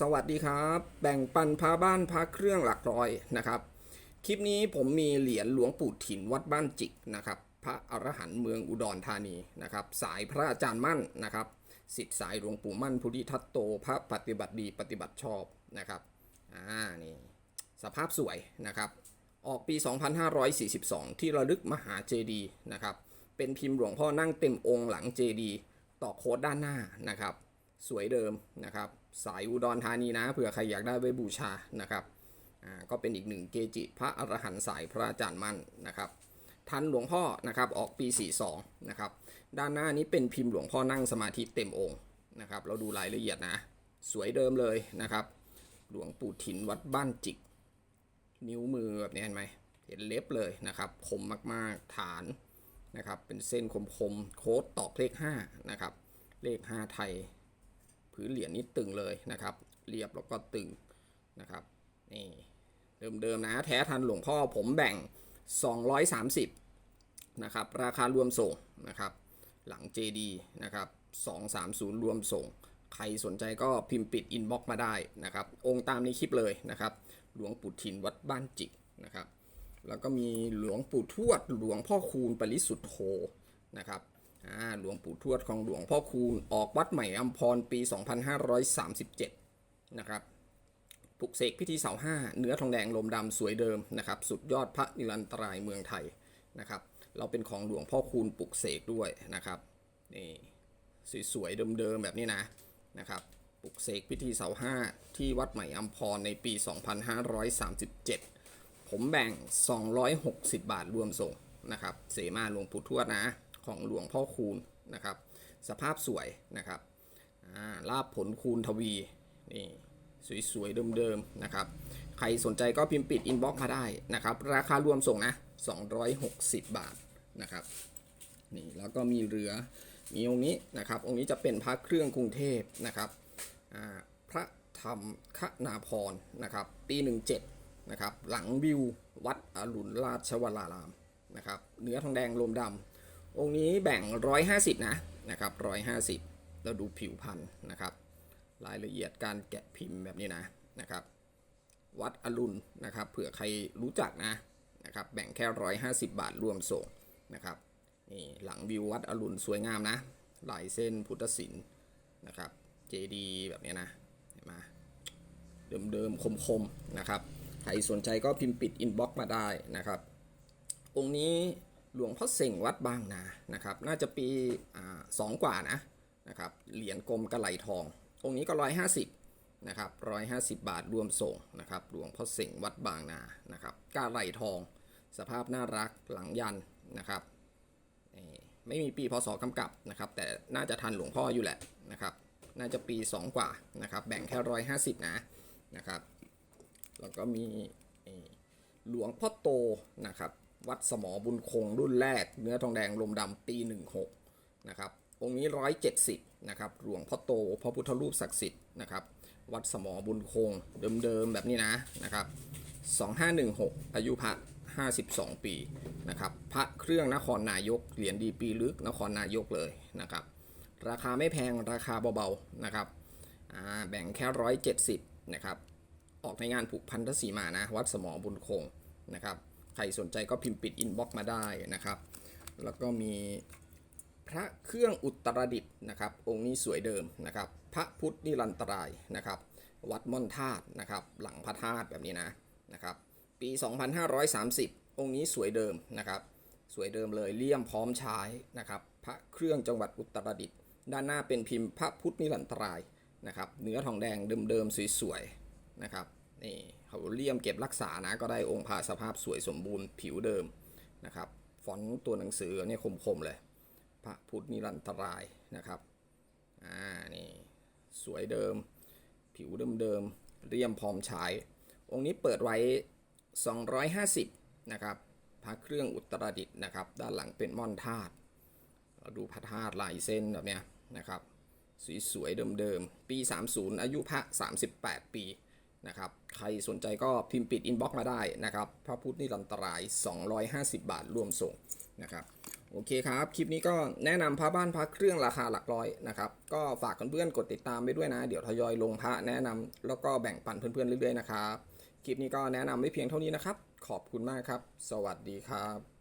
สวัสดีครับ แบ่งปันพาบ้านพาเครื่องหลักร้อยนะครับ คลิปนี้ผมมีเหรียญหลวงปู่ถิ่นวัดบ้านจิกนะครับ พระอรหันต์เมืองอุดรธานีนะครับ สายพระอาจารย์มั่นนะครับสิทธิสายหลวงปู่มั่น พุทธิทัตโต พระปฏิบัติดีปฏิบัติชอบนะครับอ่านี่สภาพสวยนะครับ ออกปี 2542 ที่ระลึกมหาเจดีย์นะครับ เป็นพิมพ์หลวงพ่อนั่งเต็มองค์หลังเจดีย์ต่อโค้ดด้านหน้านะครับ สวยเดิมนะครับ สายอุดรธานีนะเผื่อใครอยากได้ไว้บูชานะครับก็เป็นอีกหนึ่งเกจิพระอรหันต์สายพระอาจารย์มั่นนะครับทันหลวงพ่อนะครับออกปี 42นะครับด้านหน้านี้เป็นพิมพ์หลวงพ่อนั่งสมาธิเต็มองค์นะครับเราดูรายละเอียดนะ สวยเดิมเลยนะครับ หลวงปู่ถิ่นวัดบ้านจิก นิ้วมือแบบนี้เห็นไหมเห็นเล็บเลยนะครับคมมากๆฐานนะครับเป็นเส้นคมๆโค้ดตอกเลข5นะครับเลข 5 ไทย พื้นเหรียญนี้ตึงเลยนะครับ เรียบแล้วก็ตึงนะครับนี่เดิมๆนะแท้ทันหลวงพ่อผมแบ่ง 230นะครับราคารวมส่งนะครับหลัง JD นะครับ230 รวมส่ง ใครสนใจก็พิมพ์ปิดอินบ็อกมาได้นะครับ องค์ตามในคลิปเลยนะครับ หลวงปู่ทินวัดบ้านจิกนะครับ แล้วก็มีหลวงปู่ทวดหลวงพ่อคูณปริสุทธโธนะครับ หลวงปู่ทวดของหลวงพ่อคูณออกวัดใหม่อัมพรปี 2537 นะครับปลุกเสกพิธีเสาห้าเนื้อทองแดงลมดำสวยเดิมนะครับ สุดยอดพระนิรันตรายเมืองไทยนะครับ เราเป็นของหลวงพ่อคูณปลุกเสกด้วยนะครับนี่สวยๆเดิมๆแบบนี้นะนะครับปลุกเสกพิธีเสาห้าที่วัดใหม่อัมพรในปี 2537 ผมแบ่ง 260 บาทรวมส่งนะครับ เสมาหลวงปู่ทวดนะ ของหลวงพ่อคูณนะครับ สภาพสวยนะครับลาบผลคูณทวีนี่สวยๆเดิมๆนะครับ ใครสนใจก็พิมพ์ปิดอินบ็อกซ์มาได้นะครับ ราคารวมส่งนะ 260 บาทนะครับนี่แล้วก็มีเหลือมีองค์นี้นะครับ องค์นี้จะเป็นพระเครื่องกรุงเทพนะครับพระธรรมคนาพรนะครับ ปี17นะครับ หลังวิววัดอรุณราชวรารามนะครับ เนื้อทองแดงลมดำ องค์นี้แบ่ง 150 นะนะครับ150 เราดูผิวพันธุ์นะครับ รายละเอียดการแกะพิมพ์แบบนี้นะนะครับ วัดอรุณนะครับ เผื่อใครรู้จักนะนะครับ แบ่งแค่ 150 บาทรวมส่งนะครับนี่หลังวิววัดอรุณสวยงามนะลายเส้นพุทธศิลป์นะครับ เจดีแบบนี้นะเห็นไหมเดิมๆคมๆนะครับใครสนใจก็พิมพ์ปิดอินบ็อกซ์มาได้นะครับ องค์นี้ หลวงพ่อเสงวัดบางนานะครับ น่าจะปีอสองกว่านะนะครับ เหรียญกลมกระไหลทอง องค์นี้ก็ร้อยห้าสิบนะครับร้อยห้าสิบบาทรวมส่งนะครับ หลวงพ่อเสงวัดบางนานะครับกระไหลทอง สภาพน่ารักหลังยันนะครับไม่มีปีพศกำกับนะครับ แต่น่าจะทันหลวงพ่ออยู่แหละนะครับ น่าจะปี 2 กว่านะครับ แบ่งแค่ร้อยห้าสิบนะนะครับ แล้วก็มีหลวงพ่อโตนะครับ วัดสมอบุญคงรุ่นแรก เนื้อทองแดงลมดำปี 16 นะครับ องค์นี้ 170 นะครับ หลวงพ่อโตพระพุทธรูปศักดิ์สิทธิ์นะครับ วัดสมอบุญคงเดิมๆแบบนี้นะนะครับ 2516 อายุพระ52 ปีนะครับพระเครื่องนครนายกเหรียญดีปีลึกนครนายกเลยนะครับ ราคาไม่แพงราคาเบาๆนะครับแบ่งแค่ 170 นะครับ ออกในงานผูกพันธสีมานะ วัดสมอบุญคงนะครับ ใครสนใจก็พิมพ์ปิดอินบ็อกมาได้นะครับ แล้วก็มีพระเครื่องอุตรดิตถ์นะครับ องค์นี้สวยเดิมนะครับ พระพุทธนิรันตรายนะครับ วัดม่อนธาตุนะครับ หลังพระธาตุแบบนี้นะนะครับ ปี 2530 องค์นี้สวยเดิมนะครับ สวยเดิมเลยเลี่ยมพร้อมใช้นะครับ พระเครื่องจังหวัดอุตรดิตถ์ด้านหน้าเป็นพิมพ์พระพุทธนิรันตรายนะครับ เนื้อทองแดงเดิมๆสวยๆนะครับนี่ เขาเลี่ยมเก็บรักษานะก็ได้องค์พระสภาพสวยสมบูรณ์ผิวเดิมนะครับฟอนต์ตัวหนังสือเนี่ยคมๆเลยพระพุทธนิรันตรายนะครับอ่านี่สวยเดิม ผิวเดิมๆเรียมพร้อมใช้ องค์นี้เปิดไว้ 250นะครับพระเครื่องอุตรดิตนะครับ ด้านหลังเป็นม่อนธาตุเราดูพระธาตุลายเส้นแบบเนี้ยนะครับสวยๆเดิมๆปี 30 อายุพระ38 ปี นะครับ ใครสนใจก็พิมพ์ปิดอินบ็อกมาได้นะครับ พระพุทธนิรันตราย 250 บาทรวมส่งนะครับโอเคครับ คลิปนี้ก็แนะนำพระบ้านพระเครื่องราคาหลักร้อยนะครับ ก็ฝากเพื่อนๆกดติดตามไปด้วยนะ เดี๋ยวทยอยลงพระแนะนำแล้วก็แบ่งปันเพื่อนๆเรื่อยๆนะครับ คลิปนี้ก็แนะนำไม่เพียงเท่านี้นะครับ ขอบคุณมากครับ สวัสดีครับ